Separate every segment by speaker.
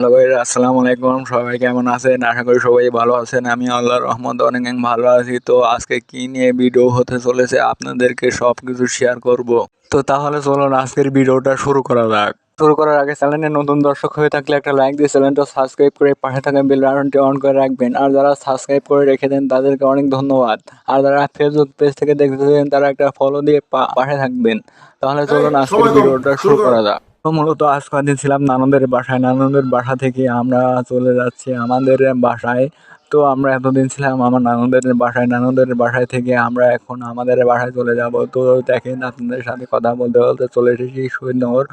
Speaker 1: Hello আসসালামু আলাইকুম। সবাই কেমন আছেন? আশা করি সবাই ভালো আছেন। আমি আল্লাহর রহমত অনেক ভালো আছি। তো আজকে কি নিয়ে ভিডিও হতে চলেছে আপনাদেরকে সব কিছু শেয়ার করব। তো তাহলে চলুন আজকের ভিডিওটা শুরু করা যাক। শুরু করার আগে চ্যানেলে নতুন দর্শক হয়ে থাকলে একটা লাইক দিয়ে চ্যানেলটা সাবস্ক্রাইব করে পাশে থাকা বেল বাটনটি অন করে রাখবেন। আর যারা সাবস্ক্রাইব করে রেখে দেন তাদেরকে অনেক ধন্যবাদ। আর যারা ফেসবুক পেজ থেকে দেখতেছেন তারা একটা ফলো দিয়ে পাশে থাকবেন। তাহলে চলুন আজকের ভিডিওটা শুরু
Speaker 2: করা।
Speaker 1: যাক। তো মূলত আজ কদিন ছিলাম নানন্দের বাসায়। নানন্দের বাসা থেকে আমরা চলে যাচ্ছি আমাদের বাসায়। তো আমরা এতদিন ছিলাম আমার নানন্দের বাসায় নানন্দের বাসায় থেকে আমরা এখন আমাদের বাসায় চলে যাব। তো দেখেন আপনাদের সাথে কথা বলতে বলতে চলে এসেছি শহীদনগর।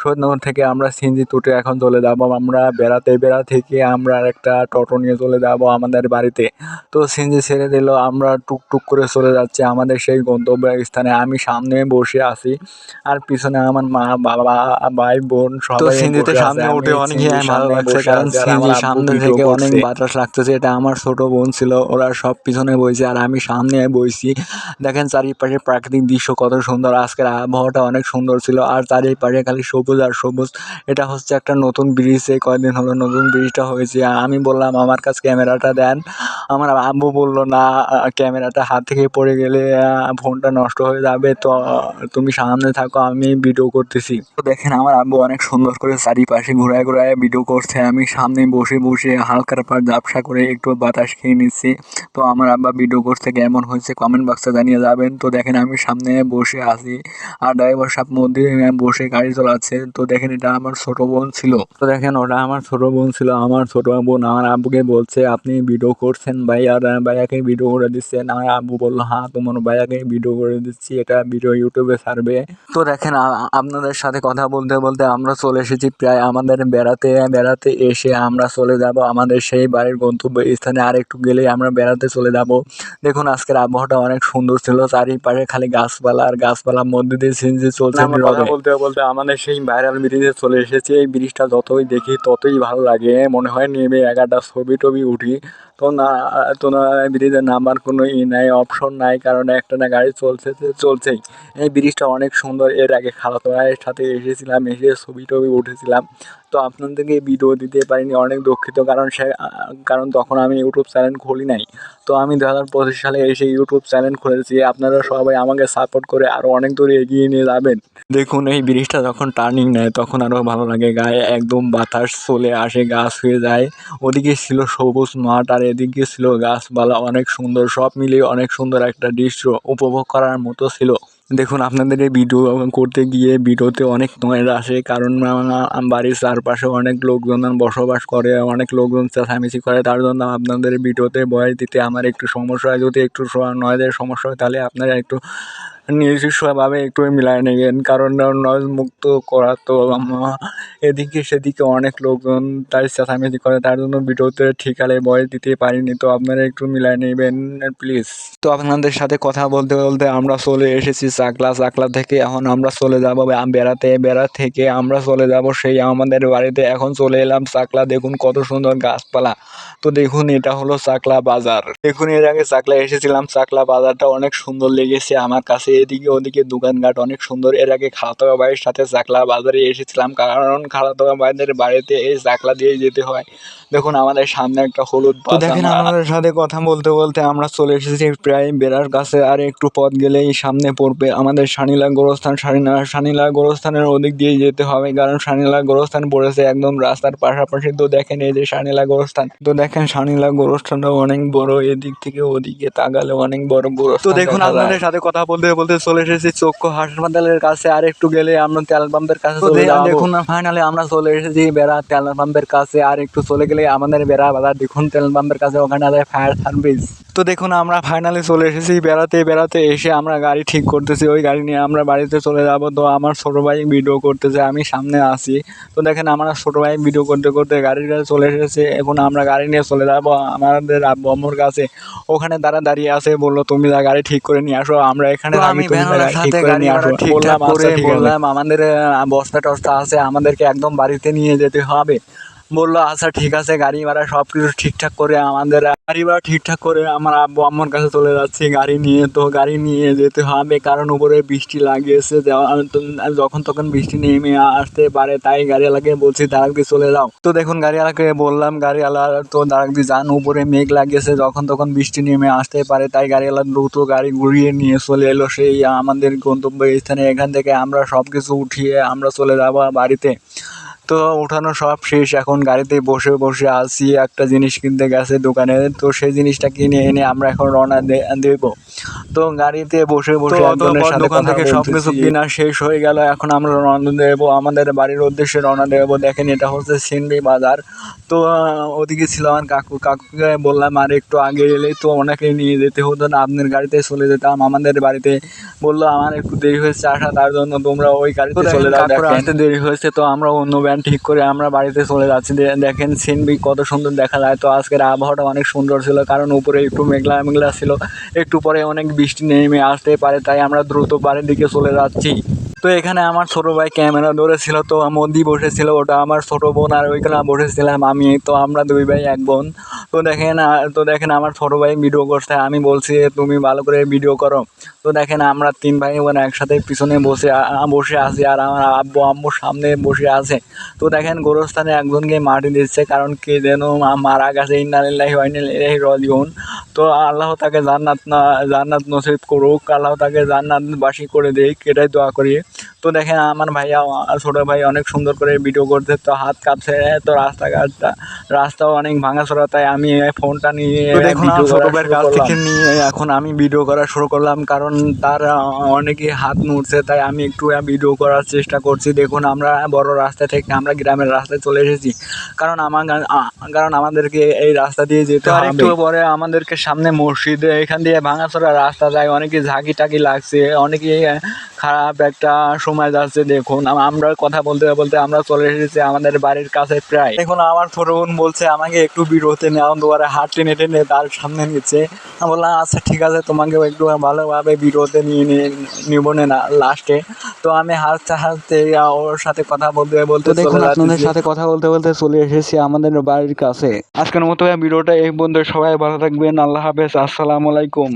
Speaker 1: শহীদনগর থেকে আমরা সিনজি তুটে এখন চলে যাব। আমরা বেড়াতে বেড়া থেকে আমরা একটা টোটো নিয়ে চলে যাব আমাদের বাড়িতে। তো সিনজি ছেড়ে দিল আমরা টুকটুক করে চলে যাচ্ছি আমাদের সেই গন্তব্য স্থানে আমি সামনে বসে আছি আর পিছনে আমার মা বাবা ভাই বোন সবাই
Speaker 3: সিনজিতে সামনে উঠে অনেক ভালো লাগছে, কারণ সিনজি সামনে থেকে অনেক বাতাস লাগতেছে এটা আমার ছোট বোন ছিল, ওরা সব পিছনে বইছে আর আমি সামনে বইছি। দেখেন চারিপাশে প্রাকৃতিক দৃশ্য কত সুন্দর, আজকের আবহাওয়াটা অনেক সুন্দর ছিল আর চারিপাশে খালি সবুজ আর সবুজ। এটা হচ্ছে একটা নতুন ব্রিজ এই কয়দিন হলো নতুন ব্রিজটা হয়েছে। আমি বললাম, আমার কাছে ক্যামেরাটা দেন। আমার আব্বু বলল, না, ক্যামেরাটা হাত থেকে পড়ে গেলে ফোনটা নষ্ট হয়ে যাবে, তো, তুমি সামনে থাকো, আমি ভিডিও করতেছি। তো দেখেন আমার আব্বু অনেক সুন্দর করে চারিপাশে ঘুরায় ঘুরায় ভিডিও করছে। আমি সামনে বসে বসে হালকার পর ব্যবসা করে একটু বাতাস খেয়ে নিচ্ছি। তো আমার আব্বা ভিডিও করতে কেমন হয়েছে কমেন্ট বক্সে জানিয়ে যাবেন। তো দেখেন আমি সামনে বসে আছি আর ড্রাইভার সাহেব মধ্যে বসে গাড়ি চালাচ্ছে। তো দেখেন এটা আমার ছোট বোন ছিল। তো দেখেন ওটা আমার ছোট বোন ছিল। আমার ছোট বোন আমার আব্বুকে বলছে, আপনি ভিডিও করছেন ভাই আর ভাইয়াকে ভিডিও করে দিচ্ছেন আমার আব্বু বলল হ্যাঁ তোমার ভাইয়াকে ভিডিও করে দিচ্ছি। এটা ভিডিও ইউটিউবে ছাড়বে। তো দেখেন আপনাদের সাথে কথা বলতে বলতে আমরা চলে এসেছি। প্রায় আমাদের বেড়াতে বেড়াতে এসে আমরা চলে যাব আমাদের সেই বাড়ির গন্তব্য স্থানে আর একটু গেলেই আমরা বেড়াতে চলে যাব। দেখুন আজকের আবহাওয়াটা অনেক সুন্দর ছিল। চারিপাশে খালি গাছপালা আর গাছপালার মধ্যে দিয়ে সিনজি চলছে।
Speaker 1: বলতে বলতে আমাদের সেই ভাইরাল ব্রিজে চলে এসেছে। এই ব্রিজটা যতই দেখি ততই ভালো লাগে। মনে হয় নেমে একাটা ছবি টবি উঠি। তো না তো না ব্রিজে নামার কোনো ই নাই অপশন নাই কারণ একটা না গাড়ি চলছে চলছেই। এই ব্রিজটা অনেক সুন্দর। এর আগে খালাতো ভাইয়ের সাথে এসেছিলাম এসে ছবি টবি উঠেছিলাম। তো আপনাদেরকে ভিডিও দিতে পারিনি, অনেক দুঃখিত। কারণ সে কারণ তখন আমি ইউটিউব চ্যানেল খুলি নাই। তো আমি দু হাজার পঁচিশ সালে এসে ইউটিউব চ্যানেল খুলেছি। আপনারা সবাই আমাকে সাপোর্ট করে আরও অনেক দূর এগিয়ে নিয়ে যাবেন। দেখুন, এই ব্রিজটা যখন টার্নিং নেয়, তখন আরও ভালো লাগে। গায়ে একদম বাতাস চলে আসে, গাছ হয়ে যায়। ওদিকে ছিল সবুজ মাঠ, আর এদিকে ছিল গাছপালা। অনেক সুন্দর, সব মিলিয়ে অনেক সুন্দর একটা দৃশ্য উপভোগ করার মতো ছিল। দেখুন আপনাদের এই ভিডিও করতে গিয়ে ভিডিওতে অনেক নয়েজ আসে, কারণ বাড়ির চারপাশে অনেক লোকজন বসবাস করে, অনেক লোকজন চেঁচামেচি করে। তার জন্য আপনাদের ভিডিওতে বয়স দিতে আমার একটু সমস্যা হয়। যদি একটু নয়েজের সমস্যা হয়, তাহলে আপনারা একটু নিজস্বভাবে একটু মিলাই নেবেন। কারণ নয়েজ মুক্ত করা তো এদিকে সেদিকে অনেক লোকজন তাই চেঁচামেচি করে। তার জন্য ভিডিওতে ঠিকালে বয়স দিতে পারিনি। তো আপনারা একটু মিলাই নেবেন প্লিজ তো আপনাদের সাথে কথা বলতে বলতে আমরা চলে এসেছি চাকলা। চাকলা থেকে এখন আমরা চলে যাব বেড়াতে। বেড়া থেকে আমরা চলে যাব সেই আমাদের বাড়িতে। এখন চলে এলাম চাকলা। দেখুন কত সুন্দর গাছপালা। তো দেখুন এটা হলো চাকলা বাজার। দেখুন এর আগে চাকলা এসেছিলাম। চাকলা বাজারটা অনেক সুন্দর লেগেছে আমার কাছে। এদিকে ওদিকে দোকানঘাট অনেক সুন্দর। এর আগে খালাতো ভাইয়ের সাথে চাকলা বাজারে এসেছিলাম। কারণ খালাতো ভাইদের বাড়িতে এই চাকলা দিয়ে যেতে হয়। দেখুন আমাদের সামনে একটা হলুদ তো দেখেন আপনাদের সাথে কথা বলতে বলতে আমরা চলে এসেছি প্রায় বেড়ার কাছে আর একটু পথ গেলেই সামনে পড়বে আমাদের শানিলা গোরস্থান। শানিলা শানিলা গোরস্থানের ওদিক দিয়ে যেতে হবে কারণ শানিলা গোরস্থান পড়েছে একদম রাস্তার পাশাপাশি। তো দেখেন এই যে শানিলা গোরস্থান তো দেখেন শানিলা গোরস্থানটা অনেক বড় এদিক থেকে ওদিকে তাকালে অনেক বড় গোরস্থান তো দেখুন আপনাদের সাথে কথা বলতে বলতে চলে এসেছি চক্ষু হাসপাতালের কাছে আর একটু গেলে আমরা তেল পাম্পের কাছে চলে যাব। দেখুন ফাইনালি আমরা চলে এসেছি বেড়া তেল পাম্পের কাছে আর একটু চলে গেলে আমাদের বেড়া বাজার দেখুন তেল পাম্পের কাছে ওখানে আছে ফায়ার সার্ভিস তো দেখুন আমরা ফাইনালি চলে এসেছি বেড়াতে বেড়াতে এসে আমরা গাড়ি ঠিক করতেছি। ওই গাড়ি নিয়ে আমরা বাড়িতে চলে যাব। তো আমার ছোটো ভাই ভিডিও করতেছে আমি সামনে আছি। তো দেখেন আমরা ছোটো ভাই ভিডিও করতে করতে কাছে চলে এসেছে। এখন আমরা গাড়ি নিয়ে চলে যাব আমাদের আব্বু আম্মুর কাছে। ওখানে তারা দাঁড়িয়ে আছে বলল তুমি যা গাড়ি ঠিক করে নিয়ে আসো আমরা এখানে
Speaker 3: আমি
Speaker 1: ঠিক করে নিয়ে আসো। আচ্ছা।
Speaker 3: বললাম।
Speaker 1: আমাদের বস্তা টস্তা আছে আমাদেরকে একদম বাড়িতে নিয়ে যেতে হবে। বলল আচ্ছা ঠিক আছে, গাড়ি ভাড়া সব কিছু ঠিকঠাক করে আমাদের গাড়ি ভাড়া ঠিকঠাক করে আমার আব্বু আম্মার কাছে চলে যাচ্ছি, গাড়ি নিয়ে, তো গাড়ি নিয়ে যেতে হবে, কারণ উপরে বৃষ্টি লাগিয়েছে যখন তখন বৃষ্টি নেমে আসতে পারে, তাই গাড়িওয়ালাকে বলছি দাঁড়াক দিয়ে চলে যাও। তো দেখুন, গাড়িওয়ালাকে বললাম, গাড়িওয়ালা, তো দাঁড়াক দিয়ে যান, উপরে মেঘ লাগিয়েছে, যখন তখন বৃষ্টি নেমে আসতে পারে, তাই গাড়িওয়ালা দ্রুত গাড়ি ঘুরিয়ে নিয়ে চলে এলো, সেই আমাদের গন্তব্য স্থানে এখান থেকে আমরা সব কিছু উঠিয়ে আমরা চলে যাব বাড়িতে। তো উঠানো সব শেষ। এখন গাড়িতে বসে বসে আছি একটা জিনিস কিনতে গেছে দোকানে। তো সেই জিনিসটা কিনে এনে আমরা এখন রওনা দেব। তো গাড়িতে বসে বসে একজনের সাথে দোকান থেকে সব কিছু কেনা শেষ হয়ে গেল। এখন আমরা রওনা দেব। আমাদের বাড়ির উদ্দেশ্যে রওনা দেব। দেখেন এটা হচ্ছে সিন্ডি বাজার। তো ওদিকে ছিল আমার কাকু। কাকুকে বললাম আর একটু আগে এলেই তো ওনাকে নিয়ে যেতে হতো না। আপনার গাড়িতে চলে যেতাম। আমাদের বাড়িতে। বলল আমার একটু দেরি হয়েছে আসা তার জন্য তোমরা ওই গাড়িতে চলে যাও। আসতে দেরি হয়েছে তো আমরা অন্য ভ্যান ঠিক করে আমরা বাড়িতে চলে যাচ্ছি। দেখেন সিনবি কত সুন্দর দেখা যায়। তো আজকের আবহাওয়াটা অনেক সুন্দর ছিল, কারণ উপরে একটু মেঘলা মেঘলা ছিল। একটু পরে অনেক বৃষ্টি নেমে আসতে পারে, তাই আমরা দ্রুত বাড়ির দিকে চলে যাচ্ছি। তো এখানে আমার ছোট ভাই ক্যামেরা ধরেছিল, তো মন্দি বসেছিল, ওটা আমার ছোটো বোন আর ওইখানে বসেছিলাম আমি, তো আমরা দুই ভাই এক বোন। তো দেখেন তো দেখেন আমার ছোট ভাই ভিডিও করছে, আমি বলছি, তুমি ভালো করে ভিডিও করো। তো দেখেন আমরা তিন ভাই বোন একসাথে পিছনে বসে বসে আছি আর আমার আব্বু আম্মু সামনে বসে আছে। তো দেখেন গোরস্থানে একজনকে মাটি দিচ্ছে কারণ কে যেন মারা গেছে ইন্নালিল্লাহি ওয়া ইন্না ইলাইহি রাজিউন। তো আল্লাহ তাকে জান্নাত না জান্নাত নসিব করুক আল্লাহ তাকে জান্নাত জান্নাতবাসী করে দিক এটাই দোয়া করি। তো দেখেন আমার ভাইয়া ছোটো ভাই অনেক সুন্দর করে ভিডিও করছে তো হাত কাঁপছে তো রাস্তাঘাটটা রাস্তাও অনেক ভাঙাচোরা তাই আমি ফোনটা নিয়ে
Speaker 3: দেখুন
Speaker 1: ভিডিও
Speaker 3: আমার ছোট
Speaker 1: করা
Speaker 3: ভাইয়ের কাছ থেকে
Speaker 1: নিয়ে এখন আমি ভিডিও করা শুরু করলাম কারণ তার অনেকে হাত নড়ছে তাই আমি একটু ভিডিও করার চেষ্টা করছি দেখুন আমরা বড় রাস্তা থেকে আমরা গ্রামের রাস্তায় চলে এসেছি কারণ আমার কারণ আমাদেরকে এই রাস্তা দিয়ে যেতে
Speaker 3: হয়
Speaker 1: আর
Speaker 3: হবে।
Speaker 1: একটু পরে আমাদেরকে সামনে মসজিদ এখান দিয়ে ভাঙাচোরা রাস্তা যায় অনেকে ঝাঁকি টাকি লাগছে অনেকে খারাপ একটা সময় যাচ্ছে দেখুন। আমরা কথা বলতে বলতে আমরা চলে এসেছি আমাদের বাড়ির কাছে প্রায়। দেখুন আমার ছোট বোন বলছে আমাকে একটু বিরতে নেওয়া দুয়ারে হাত টেনে টেনে তার সামনে নিচ্ছে। আমি বললাম আচ্ছা ঠিক আছে তোমাকে একটু ভালোভাবে বিরতে নিয়ে নিব না লাস্টে তো আমি হাসতে হাসতে ওর সাথে কথা বলতে বলতে
Speaker 3: দেখুন আপনাদের সাথে কথা বলতে বলতে চলে এসেছি আমাদের বাড়ির কাছে। আজকের মতো ভিডিওটা এই বন্ধু সবাই ভালো থাকবেন। আল্লাহ হাফেজ। আসসালামু আলাইকুম।